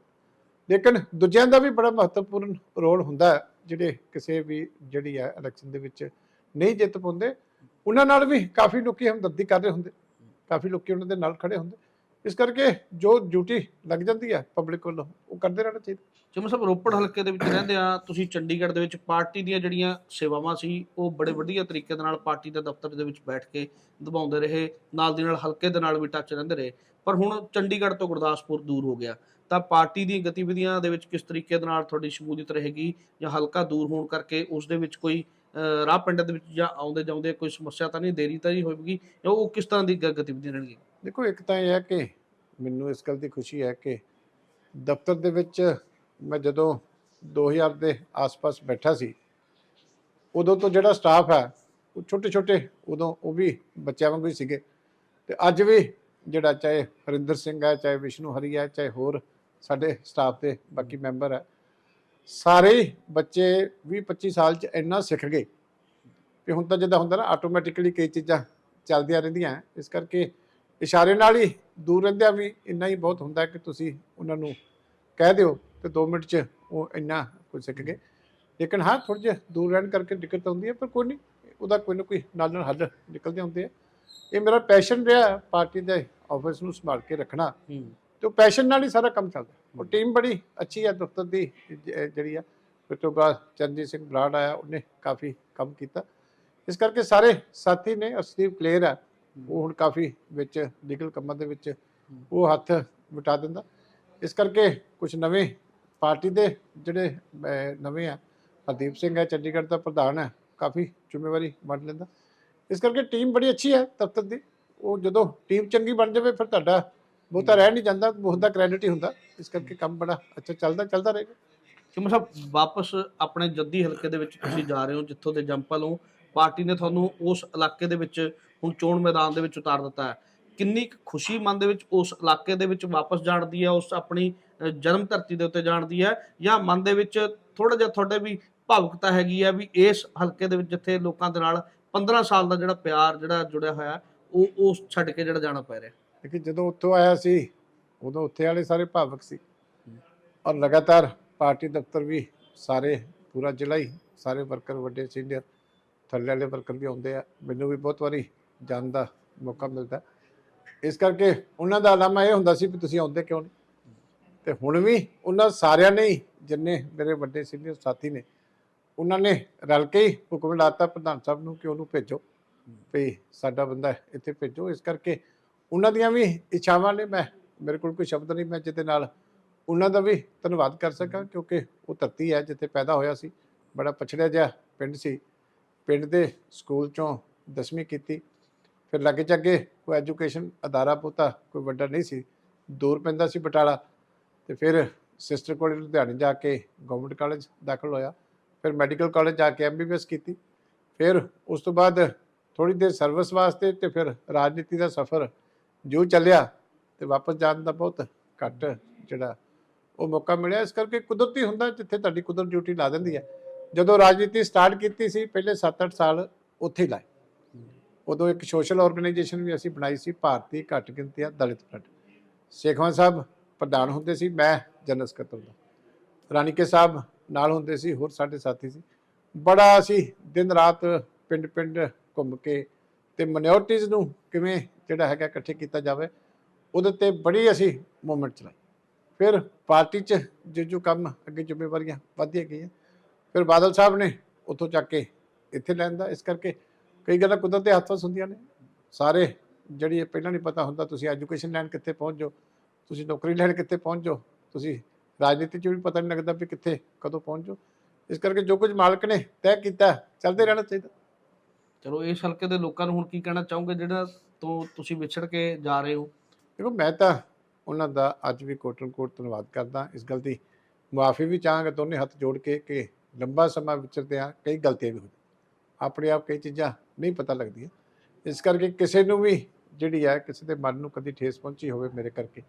[SPEAKER 2] ਲੇਕਿਨ ਦੂਜਿਆਂ ਦਾ ਵੀ ਬੜਾ ਮਹੱਤਵਪੂਰਨ ਰੋਲ ਹੁੰਦਾ ਜਿਹੜੇ ਕਿਸੇ ਵੀ ਜਿਹੜੀ ਹੈ ਇਲੈਕਸ਼ਨ ਦੇ ਵਿੱਚ ਨਹੀਂ ਜਿੱਤ ਪਾਉਂਦੇ। ਉਹਨਾਂ ਨਾਲ ਵੀ ਕਾਫੀ ਲੋਕੀ ਹਮਦਰਦੀ ਕਰਦੇ ਹੁੰਦੇ। ਕਾਫੀ ਲੋਕੀ ਉਹਨਾਂ ਦੇ ਨਾਲ ਖੜੇ ਹੁੰਦੇ। ਇਸ ਕਰਕੇ ਜੋ ਡਿਊਟੀ ਲੱਗ ਜਾਂਦੀ ਹੈ ਪਬਲਿਕ ਵੱਲੋਂ, ਉਹ ਕਰਦੇ ਰਹਿਣਾ ਚਾਹੀਦਾ।
[SPEAKER 1] ਜਿਵੇਂ ਸਭ ਰੋਪੜ ਹਲਕੇ ਦੇ ਵਿੱਚ ਰਹਿੰਦੇ ਆ, ਤੁਸੀਂ ਚੰਡੀਗੜ੍ਹ ਦੇ ਵਿੱਚ ਪਾਰਟੀ ਦੀਆਂ ਜਿਹੜੀਆਂ ਸੇਵਾਵਾਂ ਸੀ, ਉਹ ਬੜੇ ਵਧੀਆ ਤਰੀਕੇ ਦੇ ਨਾਲ ਪਾਰਟੀ ਦੇ ਦਫ਼ਤਰ ਦੇ ਵਿੱਚ ਬੈਠ ਕੇ ਨਿਭਾਉਂਦੇ ਰਹੇ, ਨਾਲ ਦੀ ਨਾਲ ਹਲਕੇ ਦੇ ਨਾਲ ਵੀ ਟੱਚ ਰਹਿੰਦੇ ਰਹੇ। ਪਰ ਹੁਣ ਚੰਡੀਗੜ੍ਹ ਤੋਂ ਗੁਰਦਾਸਪੁਰ ਦੂਰ ਹੋ ਗਿਆ। ਤਾਂ ਪਾਰਟੀ ਦੀਆਂ ਗਤੀਵਿਧੀਆਂ ਦੇ ਵਿੱਚ ਕਿਸ ਤਰੀਕੇ ਦੇ ਨਾਲ ਤੁਹਾਡੀ ਸ਼ਮੂਲੀਅਤ ਰਹੇਗੀ ਜਾਂ ਹਲਕਾ ਦੂਰ ਹੋਣ ਕਰਕੇ ਉਸ ਦੇ ਵਿੱਚ ਕੋਈ ਰਾਹ ਪਿੰਡ ਦੇ ਵਿੱਚ ਜਾਂ ਆਉਂਦੇ ਜਾਂਦੇ ਕੋਈ ਸਮੱਸਿਆ ਤਾਂ ਨਹੀਂ, ਦੇਰੀ ਤਾਂ ਨਹੀਂ ਹੋਵੇਗੀ ਜਾਂ ਉਹ ਕਿਸ ਤਰ੍ਹਾਂ ਦੀ ਗ- ਗਤੀਵਿਧੀਆਂ ਰਹਿਣਗੀਆਂ?
[SPEAKER 2] ਦੇਖੋ, ਇੱਕ ਤਾਂ ਇਹ ਹੈ ਕਿ ਮੈਨੂੰ ਇਸ ਗੱਲ ਦੀ ਖੁਸ਼ੀ ਹੈ ਕਿ ਦਫ਼ਤਰ ਦੇ ਵਿੱਚ ਮੈਂ ਜਦੋਂ 2000 ਦੇ ਆਸ-ਪਾਸ ਬੈਠਾ ਸੀ, ਉਦੋਂ ਤੋਂ ਜਿਹੜਾ ਸਟਾਫ ਹੈ, ਉਹ ਛੋਟੇ ਛੋਟੇ ਉਦੋਂ ਉਹ ਵੀ ਬੱਚਿਆਂ ਵਾਂਗੂ ਹੀ ਸੀਗੇ। ਤੇ ਅੱਜ ਵੀ ਜਿਹੜਾ ਚਾਹੇ ਹਰਿੰਦਰ ਸਿੰਘ ਹੈ, ਚਾਹੇ ਵਿਸ਼ਨੂੰ ਹਰੀ ਹੈ, ਚਾਹੇ ਹੋਰ ਸਾਡੇ ਸਟਾਫ ਦੇ ਬਾਕੀ ਮੈਂਬਰ ਹੈ, ਸਾਰੇ ਬੱਚੇ 20 25 ਸਾਲ ਚ ਇੰਨਾ ਸਿੱਖ ਗਏ ਕਿ ਹੁਣ ਤਾਂ ਜਿੱਦਾਂ ਹੁੰਦਾ ਨਾ ਆਟੋਮੈਟਿਕਲੀ ਕਈ ਚੀਜ਼ਾਂ ਚੱਲਦੀਆਂ ਰਹਿੰਦੀਆਂ। ਇਸ ਕਰਕੇ ਇਸ਼ਾਰੇ ਨਾਲ ਹੀ ਦੂਰ ਰਹਿੰਦਿਆਂ ਵੀ ਇੰਨਾ ਹੀ ਬਹੁਤ ਹੁੰਦਾ ਕਿ ਤੁਸੀਂ ਉਹਨਾਂ ਨੂੰ ਕਹਿ ਦਿਓ ਤੇ 2 ਮਿੰਟ 'ਚ ਉਹ ਇੰਨਾ ਕੁਝ ਸਿੱਖ ਗਏ ਲੇਕਿਨ ਹਾਂ ਥੋੜ੍ਹਾ ਜਿਹਾ ਦੂਰ ਰਹਿਣ ਕਰਕੇ ਦਿੱਕਤ ਆਉਂਦੀ ਹੈ ਪਰ ਕੋਈ ਨਹੀਂ ਉਹਦਾ ਕੋਈ ਨਾ ਕੋਈ ਨਾਲ ਨਾਲ ਹੱਲ ਨਿਕਲਦੇ ਹੁੰਦੇ ਆ। ਇਹ ਮੇਰਾ ਪੈਸ਼ਨ ਰਿਹਾ ਪਾਰਟੀ ਦੇ ਆਫਿਸ ਨੂੰ ਸੰਭਾਲ ਕੇ ਰੱਖਣਾ ਤੇ ਉਹ ਪੈਸ਼ਨ ਨਾਲ ਹੀ ਸਾਰਾ ਕੰਮ ਚੱਲਦਾ। ਉਹ ਟੀਮ ਬੜੀ ਅੱਛੀ ਹੈ ਦਫ਼ਤਰ ਦੀ ਜਿਹੜੀ ਆ ਫਿਰ ਤੋਂ ਬਾਅਦ ਚਰਨਜੀਤ ਸਿੰਘ ਬਰਾੜ ਆਇਆ ਉਹਨੇ ਕਾਫੀ ਕੰਮ ਕੀਤਾ। ਇਸ ਕਰਕੇ ਸਾਰੇ ਸਾਥੀ ਨੇ ਅਸਦੀਪ ਕਲੇਰ ਹੈ ਉਹ ਹੁਣ ਕਾਫੀ ਵਿੱਚ ਲੀਗਲ ਕੰਮਾਂ ਦੇ ਵਿੱਚ ਉਹ ਹੱਥ ਵਟਾ ਦਿੰਦਾ। ਇਸ ਕਰਕੇ ਕੁਝ ਨਵੇਂ ਪਾਰਟੀ ਦੇ ਜਿਹੜੇ ਨਵੇਂ ਆ ਹਰਦੀਪ ਸਿੰਘ ਹੈ ਚੰਡੀਗੜ੍ਹ ਦਾ ਪ੍ਰਧਾਨ ਹੈ ਕਾਫੀ ਜ਼ਿੰਮੇਵਾਰੀ ਵੰਡ ਲੈਂਦਾ। ਇਸ ਕਰਕੇ ਟੀਮ ਬੜੀ ਅੱਛੀ ਹੈ ਦਫ਼ਤਰ ਦੀ। ਉਹ ਜਦੋਂ ਟੀਮ ਚੰਗੀ ਬਣ ਜਾਵੇ ਫਿਰ ਤੁਹਾਡਾ ਬਹੁਤਾ ਰਹਿ ਨਹੀਂ ਜਾਂਦਾ ਬਹੁਤ ਦਾ ਕ੍ਰੈਡਿਟ ਹੀ ਹੁੰਦਾ। ਇਸ ਕਰਕੇ ਕੰਮ ਬੜਾ ਅੱਛਾ ਚੱਲਦਾ ਚੱਲਦਾ ਰਹੇਗਾ।
[SPEAKER 1] ਚਿਮਾ ਸਾਹਿਬ ਵਾਪਸ ਆਪਣੇ ਜੱਦੀ ਹਲਕੇ ਦੇ ਵਿੱਚ ਤੁਸੀਂ ਜਾ ਰਹੇ ਹੋ ਜਿੱਥੋਂ ਦੇ ਜੰਪਲ ਹੋ। ਪਾਰਟੀ ਨੇ ਤੁਹਾਨੂੰ ਉਸ ਇਲਾਕੇ ਦੇ ਵਿੱਚ ਹੁਣ ਚੋਣ ਮੈਦਾਨ ਦੇ ਵਿੱਚ ਉਤਾਰ ਦਿੱਤਾ ਹੈ। ਕਿੰਨੀ ਕੁ ਖੁਸ਼ੀ ਮਨ ਦੇ ਵਿੱਚ ਉਸ ਇਲਾਕੇ ਦੇ ਵਿੱਚ ਵਾਪਸ ਜਾਣ ਦੀ ਹੈ, ਉਸ ਆਪਣੀ ਜਨਮ ਧਰਤੀ ਦੇ ਉੱਤੇ ਜਾਣ ਦੀ ਹੈ ਜਾਂ ਮਨ ਦੇ ਵਿੱਚ ਥੋੜਾ ਜਿਹਾ ਤੁਹਾਡੇ ਵੀ ਭਾਵੁਕਤਾ ਹੈਗੀ ਹੈ ਵੀ ਇਸ ਹਲਕੇ ਦੇ ਵਿੱਚ ਜਿੱਥੇ ਲੋਕਾਂ ਦੇ ਨਾਲ 15 ਸਾਲ ਦਾ ਜਿਹੜਾ ਪਿਆਰ ਜਿਹੜਾ ਜੁੜਿਆ ਹੋਇਆ ਉਹ, ਉਸ ਛੱਡ ਕੇ ਜਿਹੜਾ ਜਾਣਾ ਪੈ ਰਿਹਾ
[SPEAKER 2] ਲੇਕਿਨ ਜਦੋਂ ਉੱਥੋਂ ਆਇਆ ਸੀ, ਉਦੋਂ ਉੱਥੇ ਵਾਲੇ ਸਾਰੇ ਭਾਵਕ ਸੀ। ਔਰ ਲਗਾਤਾਰ ਪਾਰਟੀ ਦਫ਼ਤਰ ਵੀ ਸਾਰੇ, ਪੂਰਾ ਜ਼ਿਲ੍ਹਾ ਹੀ, ਸਾਰੇ ਵਰਕਰ ਵੱਡੇ ਸੀਨੀਅਰ, ਥੱਲੇ ਵਾਲੇ ਵਰਕਰ ਵੀ ਆਉਂਦੇ ਆ। ਮੈਨੂੰ ਵੀ ਬਹੁਤ ਵਾਰੀ ਜਾਣ ਦਾ ਮੌਕਾ ਮਿਲਦਾ। ਇਸ ਕਰਕੇ ਉਹਨਾਂ ਦਾ ਆਲਾਮਾ ਇਹ ਹੁੰਦਾ ਸੀ ਵੀ ਤੁਸੀਂ ਆਉਂਦੇ ਕਿਉਂ ਨਹੀਂ? ਤੇ ਹੁਣ ਵੀ ਉਹਨਾਂ ਸਾਰਿਆਂ ਨੇ ਹੀ, ਜਿੰਨੇ ਮੇਰੇ ਵੱਡੇ ਸੀਨੀਅਰ ਸਾਥੀ ਨੇ, ਉਹਨਾਂ ਨੇ ਰਲ ਕੇ ਹੀ ਹੁਕਮ ਲਾਤਾ ਪ੍ਰਧਾਨ ਸਾਹਿਬ ਨੂੰ ਕਿ ਉਹਨੂੰ ਭੇਜੋ, ਵੀ ਸਾਡਾ ਬੰਦਾ ਇੱਥੇ ਭੇਜੋ। ਇਸ ਕਰਕੇ ਉਹਨਾਂ ਦੀਆਂ ਵੀ ਇੱਛਾਵਾਂ ਨੇ। ਮੈਂ, ਮੇਰੇ ਕੋਲ ਕੋਈ ਸ਼ਬਦ ਨਹੀਂ, ਮੈਂ ਜਿਹਦੇ ਨਾਲ ਉਹਨਾਂ ਦਾ ਵੀ ਧੰਨਵਾਦ ਕਰ ਸਕਾਂ, ਕਿਉਂਕਿ ਉਹ ਧਰਤੀ ਹੈ ਜਿੱਥੇ ਪੈਦਾ ਹੋਇਆ ਸੀ। ਬੜਾ ਪਛੜਿਆ ਜਿਹਾ ਪਿੰਡ ਸੀ। ਪਿੰਡ ਦੇ ਸਕੂਲ ਚੋਂ ਦਸਵੀਂ ਕੀਤੀ। ਫਿਰ ਲਾਗੇ ਚੱਗੇ ਕੋਈ ਐਜੂਕੇਸ਼ਨ ਅਦਾਰਾ ਪੋਤਾ ਕੋਈ ਵੱਡਾ ਨਹੀਂ ਸੀ, ਦੂਰ ਪੈਂਦਾ ਸੀ ਬਟਾਲਾ। ਤੇ ਫਿਰ ਸਿਸਟਰ ਕੋਲ ਲੁਧਿਆਣੇ ਜਾ ਕੇ ਗਵਰਨਮੈਂਟ ਕਾਲਜ ਦਾਖਲ ਹੋਇਆ। ਫਿਰ ਮੈਡੀਕਲ ਕਾਲਜ ਜਾ ਕੇ ਐਮਬੀਬੀਐਸ ਕੀਤੀ। ਫਿਰ ਉਸ ਤੋਂ ਬਾਅਦ ਥੋੜੀ ਦੇਰ ਸਰਵਿਸ ਵਾਸਤੇ ਤੇ ਫਿਰ ਰਾਜਨੀਤੀ ਦਾ ਸਫ਼ਰ ਜੋ ਚੱਲਿਆ ਤੇ ਵਾਪਸ ਜਾਣ ਦਾ ਬਹੁਤ ਘੱਟ ਜਿਹੜਾ ਉਹ ਮੌਕਾ ਮਿਲਿਆ। ਇਸ ਕਰਕੇ ਕੁਦਰਤੀ ਹੁੰਦਾ ਜਿੱਥੇ ਤੁਹਾਡੀ ਕੁਦਰਤ ਡਿਊਟੀ ਲਾ ਦਿੰਦੀ ਹੈ। ਜਦੋਂ ਰਾਜਨੀਤੀ ਸਟਾਰਟ ਕੀਤੀ ਸੀ, ਪਹਿਲੇ 7-8 ਸਾਲ ਉੱਥੇ ਹੀ ਲਾਏ। ਉਦੋਂ ਇੱਕ ਸੋਸ਼ਲ ਆਰਗੇਨਾਈਜੇਸ਼ਨ ਵੀ ਅਸੀਂ ਬਣਾਈ ਸੀ, ਭਾਰਤੀ ਘੱਟ ਗਿਣਤੀਆਂ ਦਲਿਤ ਫਰੰਟ ਸ਼ੇਖਵਾਂ ਸਾਹਿਬ ਪ੍ਰਧਾਨ ਹੁੰਦੇ ਸੀ, ਮੈਂ ਜਨਰਲ ਸਕੱਤਰ ਦਾ ਰਾਣੀਕੇ ਸਾਹਿਬ ਨਾਲ ਹੁੰਦੇ ਸੀ, ਹੋਰ ਸਾਡੇ ਸਾਥੀ ਸੀ। ਬੜਾ ਅਸੀਂ ਦਿਨ ਰਾਤ ਪਿੰਡ ਪਿੰਡ ਘੁੰਮ ਕੇ ਤੇ ਮਿਨੋਰਟੀਜ਼ ਨੂੰ ਕਿਵੇਂ ਜਿਹੜਾ ਹੈਗਾ ਇਕੱਠੇ ਕੀਤਾ ਜਾਵੇ, ਉਹਦੇ ਤੇ ਬੜੀ ਅਸੀਂ ਮੂਵਮੈਂਟ ਚਲਾਈ। ਫਿਰ ਪਾਰਟੀ 'ਚ ਜੋ ਜੋ ਕੰਮ ਅੱਗੇ ਜ਼ਿੰਮੇਵਾਰੀਆਂ ਵਧਦੀਆਂ ਗਈਆਂ। ਫਿਰ ਬਾਦਲ ਸਾਹਿਬ ਨੇ ਉੱਥੋਂ ਚੱਕ ਕੇ ਇੱਥੇ ਲੈਂਦਾ ਇਸ ਕਰਕੇ ਕਈ ਗੱਲਾਂ ਕੁਦਰਤ ਦੇ ਹੱਥ ਵਿੱਚ ਹੁੰਦੀਆਂ ਨੇ। ਸਾਰੇ ਜਿਹੜੀ ਇਹ ਪਹਿਲਾਂ ਨਹੀਂ ਪਤਾ ਹੁੰਦਾ ਤੁਸੀਂ ਐਜੂਕੇਸ਼ਨ ਲੈਣ ਕਿੱਥੇ ਪਹੁੰਚ ਜਾਓ ਤੁਸੀਂ ਨੌਕਰੀ ਲੈਣ ਕਿੱਥੇ ਪਹੁੰਚ ਜਾਓ ਤੁਸੀਂ ਰਾਜਨੀਤੀ 'ਚ ਵੀ ਪਤਾ ਨਹੀਂ ਲੱਗਦਾ ਵੀ ਕਿੱਥੇ ਕਦੋਂ ਪਹੁੰਚ ਜਾਓ। ਇਸ ਕਰਕੇ ਜੋ ਕੁਝ ਮਾਲਕ ਨੇ ਤੈਅ ਕੀਤਾ ਚੱਲਦੇ ਰਹਿਣਾ ਚਾਹੀਦਾ।
[SPEAKER 1] ਚਲੋ ਇਸ ਹਲਕੇ ਦੇ ਲੋਕਾਂ ਨੂੰ ਹੁਣ ਕੀ ਕਹਿਣਾ ਚਾਹੋਗੇ ਜਿਹੜਾ ਤੋਂ ਤੁਸੀਂ ਵਿਛੜ ਕੇ ਜਾ ਰਹੇ ਹੋ?
[SPEAKER 2] ਦੇਖੋ ਮੈਂ ਤਾਂ ਉਹਨਾਂ ਦਾ ਅੱਜ ਵੀ ਕੋਟਨ ਕੋਟ ਧੰਨਵਾਦ ਕਰਦਾ। ਇਸ ਗੱਲ ਦੀ ਮੁਆਫੀ ਵੀ ਚਾਹਾਂਗਾ ਦੋਨੇ ਹੱਥ ਜੋੜ ਕੇ ਕਿ ਲੰਬਾ ਸਮਾਂ ਵਿਚਰਦੇ ਆ ਕਈ ਗਲਤੀਆਂ ਵੀ ਹੋਈਆਂ ਆਪਣੇ ਆਪ ਕਈ ਚੀਜ਼ਾਂ ਨਹੀਂ ਪਤਾ ਲੱਗਦੀਆਂ। ਇਸ ਕਰਕੇ ਕਿਸੇ ਨੂੰ ਵੀ ਜਿਹੜੀ ਹੈ, ਕਿਸੇ ਦੇ ਮਨ ਨੂੰ ਕਦੀ ਠੇਸ ਪਹੁੰਚੀ ਹੋਵੇ ਮੇਰੇ ਕਰਕੇ,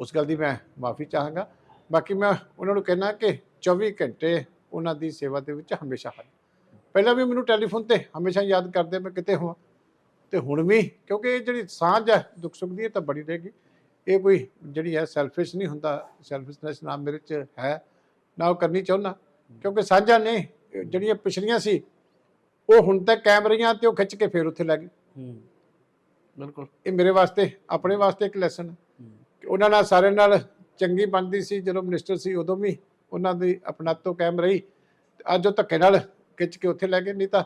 [SPEAKER 2] ਉਸ ਗੱਲ ਦੀ ਮੈਂ ਮਾਫੀ ਚਾਹਾਂਗਾ। ਬਾਕੀ ਮੈਂ ਉਹਨਾਂ ਨੂੰ ਕਹਿਣਾ ਕਿ 24 ਘੰਟੇ ਉਹਨਾਂ ਦੀ ਸੇਵਾ ਦੇ ਵਿੱਚ ਹਮੇਸ਼ਾ ਹਾਂ ਪਹਿਲਾਂ ਵੀ ਮੈਨੂੰ ਟੈਲੀਫੋਨ ਤੇ ਹਮੇਸ਼ਾ ਯਾਦ ਕਰਦੇ ਮੈਂ ਕਿਤੇ ਹੋਵਾਂ। ਤੇ ਹੁਣ ਵੀ, ਕਿਉਂਕਿ ਇਹ ਜਿਹੜੀ ਸਾਂਝ ਹੈ, ਦੁੱਖ ਸੁੱਖ ਦੀ, ਇਹ ਤਾਂ ਬੜੀ ਰਹੇਗੀ। ਇਹ ਕੋਈ ਜਿਹੜੀ ਹੈ ਸੈਲਫਿਸ਼ ਨਹੀਂ ਹੁੰਦਾ। ਸੈਲਫਿਸ਼ਨੈਸ ਨਾ ਮੇਰੇ ਚ ਹੈ, ਨਾ ਉਹ ਕਰਨੀ ਚਾਹੁੰਦਾ। ਕਿਉਂਕਿ ਸਾਂਝਾਂ ਨੇ, ਜਿਹੜੀਆਂ ਪਿਛਲੀਆਂ ਸੀ ਉਹ ਹੁਣ ਤੱਕ ਕੈਮਰੀਆਂ ਤੇ ਉਹ ਖਿੱਚ ਕੇ ਫੇਰ ਉੱਥੇ ਲੈ ਗਏ।
[SPEAKER 1] ਹੂੰ। ਬਿਲਕੁਲ।
[SPEAKER 2] ਇਹ ਮੇਰੇ ਵਾਸਤੇ ਆਪਣੇ ਵਾਸਤੇ ਇੱਕ ਲੈਸਨ ਕਿ ਉਹਨਾਂ ਨਾਲ ਸਾਰਿਆਂ ਨਾਲ ਚੰਗੀ ਬਣਦੀ ਸੀ ਜਦੋਂ ਮਿਨਿਸਟਰ ਸੀ ਉਦੋਂ ਵੀ ਉਹਨਾਂ ਦੀ ਆਪਣਾਤੋ ਕਾਇਮ ਰਹੀ। ਤੇ ਅੱਜ ਉਹ ਧੱਕੇ ਨਾਲ ਖਿੱਚ ਕੇ ਉੱਥੇ ਲੈ ਗਏ ਨਹੀਂ ਤਾਂ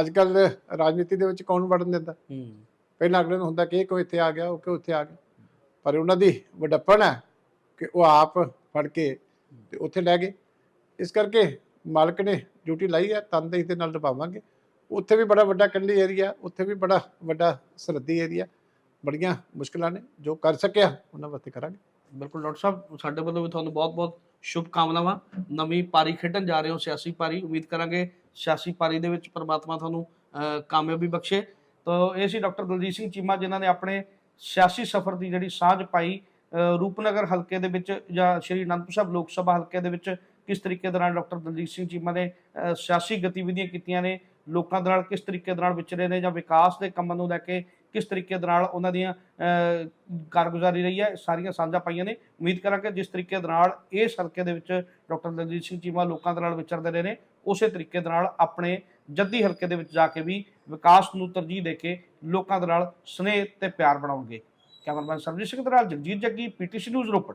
[SPEAKER 2] ਅੱਜ ਕੱਲ ਰਾਜਨੀਤੀ ਦੇ ਵਿੱਚ ਕੌਣ ਵੜਨ ਦਿੰਦਾ?
[SPEAKER 1] ਹੂੰ।
[SPEAKER 2] ਪਹਿਲਾਂ ਅਗਲੇ ਨੂੰ ਹੁੰਦਾ ਕਿ ਇਹ ਕਿਉਂ ਇੱਥੇ ਆ ਗਿਆ ਉਹ ਕਿਉਂ ਉੱਥੇ ਆ ਗਿਆ? ਪਰ ਉਹਨਾਂ ਦੀ ਵੱਡਪਣ ਹੈ ਕਿ ਉਹ ਆਪ ਫੜ ਕੇ ਤੇ ਉੱਥੇ ਲੈ ਗਏ। ਇਸ ਕਰਕੇ ਮਾਲਕ ਨੇ ਡਿਊਟੀ ਲਾਈ ਹੈ ਤਨਦੇਹੀ ਦੇ ਨਾਲ ਨਿਭਾਵਾਂਗੇ। ਉੱਥੇ ਵੀ ਬੜਾ ਵੱਡਾ ਕੰਢੀ ਏਰੀਆ ਉੱਥੇ ਵੀ ਬੜਾ ਵੱਡਾ ਸਰਹੱਦੀ ਏਰੀਆ ਬੜੀਆਂ ਮੁਸ਼ਕਲਾਂ ਨੇ, ਜੋ ਕਰ ਸਕਿਆ, ਉਹਨਾਂ ਵਾਸਤੇ ਕਰਾਂਗੇ।
[SPEAKER 1] ਬਿਲਕੁਲ ਡਾਕਟਰ ਸਾਹਿਬ, ਸਾਡੇ ਵੱਲੋਂ ਵੀ ਤੁਹਾਨੂੰ ਬਹੁਤ-ਬਹੁਤ ਸ਼ੁਭ ਕਾਮਨਾਵਾਂ ਨਵੀਂ ਪਾਰੀ ਖੇਡਣ ਜਾ ਰਹੇ ਹੋ, ਸਿਆਸੀ ਪਾਰੀ। ਉਮੀਦ ਕਰਾਂਗੇ ਸਿਆਸੀ ਪਾਰੀ ਦੇ ਵਿੱਚ ਪਰਮਾਤਮਾ ਤੁਹਾਨੂੰ ਕਾਮਯਾਬੀ ਬਖਸ਼ੇ। ਤਾਂ ਇਹ ਸੀ ਡਾਕਟਰ ਦਲਜੀਤ ਸਿੰਘ ਚੀਮਾ, ਜਿਨ੍ਹਾਂ ਨੇ ਆਪਣੇ ਸਿਆਸੀ ਸਫ਼ਰ ਦੀ ਜਿਹੜੀ ਸਾਂਝ ਪਾਈ ਰੂਪਨਗਰ ਹਲਕੇ ਦੇ ਵਿੱਚ ਜਾਂ ਸ਼੍ਰੀ ਅਨੰਦਪੁਰ ਸਾਹਿਬ ਲੋਕ ਸਭਾ ਹਲਕੇ ਦੇ ਵਿੱਚ ਕਿਸ ਤਰੀਕੇ ਦੇ ਨਾਲ ਡਾਕਟਰ ਦਲਜੀਤ ਸਿੰਘ ਚੀਮਾ ਨੇ ਸਿਆਸੀ ਗਤੀਵਿਧੀਆਂ ਕੀਤੀਆਂ ਨੇ ਲੋਕਾਂ ਦੇ ਨਾਲ ਕਿਸ ਤਰੀਕੇ ਦੇ ਨਾਲ ਵਿਚਰੇ ਨੇ ਜਾਂ ਵਿਕਾਸ ਦੇ ਕੰਮਾਂ ਨੂੰ ਲੈ ਕੇ ਕਿਸ ਤਰੀਕੇ ਦੇ ਨਾਲ ਉਹਨਾਂ ਦੀਆਂ ਕਾਰਗੁਜ਼ਾਰੀ ਰਹੀ ਹੈ, ਸਾਰੀਆਂ ਸਾਂਝਾਂ ਪਾਈਆਂ ਨੇ। ਉਮੀਦ ਕਰਾਂਗੇ ਜਿਸ ਤਰੀਕੇ ਦੇ ਨਾਲ ਇਸ ਹਲਕੇ ਦੇ ਵਿੱਚ ਡਾਕਟਰ ਦਲਜੀਤ ਸਿੰਘ ਚੀਮਾ ਲੋਕਾਂ ਦੇ ਨਾਲ ਵਿਚਰਦੇ ਰਹੇ ਨੇ, ਉਸੇ ਤਰੀਕੇ ਦੇ ਨਾਲ ਆਪਣੇ ਜੱਦੀ ਹਲਕੇ ਦੇ ਵਿੱਚ ਜਾ ਕੇ ਵੀ ਵਿਕਾਸ ਨੂੰ ਤਰਜੀਹ ਦੇ ਕੇ ਲੋਕਾਂ ਦੇ ਨਾਲ ਸਨੇਹ ਤੇ ਪਿਆਰ ਬਣਾਉਣਗੇ। ਕੈਮਰਾਮੈਨ ਸਰਜੀਤ ਸਿੰਘ ਦੇ ਨਾਲ ਜਗਜੀਤ ਜੱਗੀ, ਪੀਟੀਸੀ ਨਿਊਜ਼ ਰੋਪੜ।